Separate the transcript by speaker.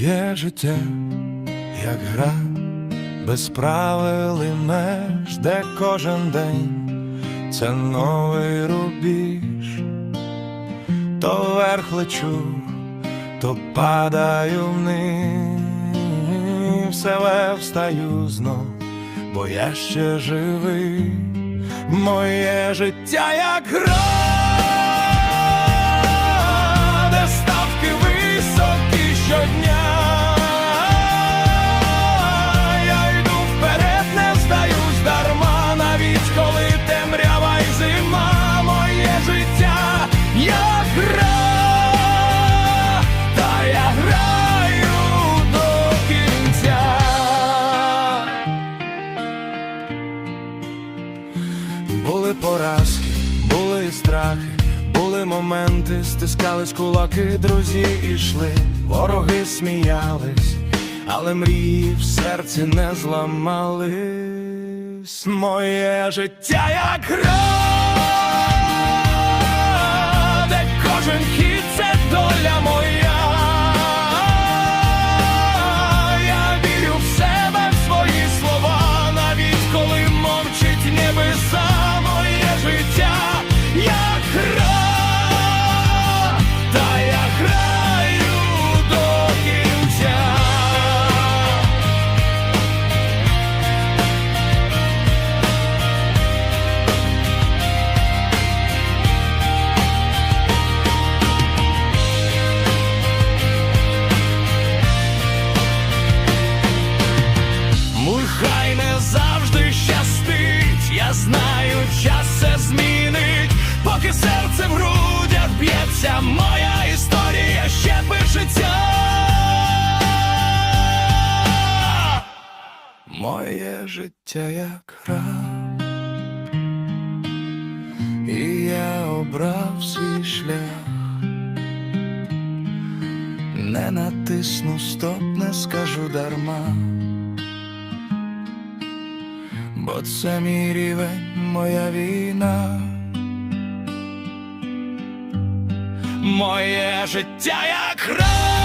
Speaker 1: Моє життя, як гра, без правил і меж, де кожен день це новий рубіж, то вверх лечу, то падаю вниз, все встаю знов, бо я ще живий, моє життя як гра, щодня. Були поразки, були і страхи, були моменти, стискались кулаки, друзі ішли, вороги сміялись, але мрії в серці не зламались. Моє життя як гра, Моє життя як гра, і я обрав свій шлях. Не натисну стоп, не скажу дарма. Бо це мій рівень, моя війна. Моє життя як гра,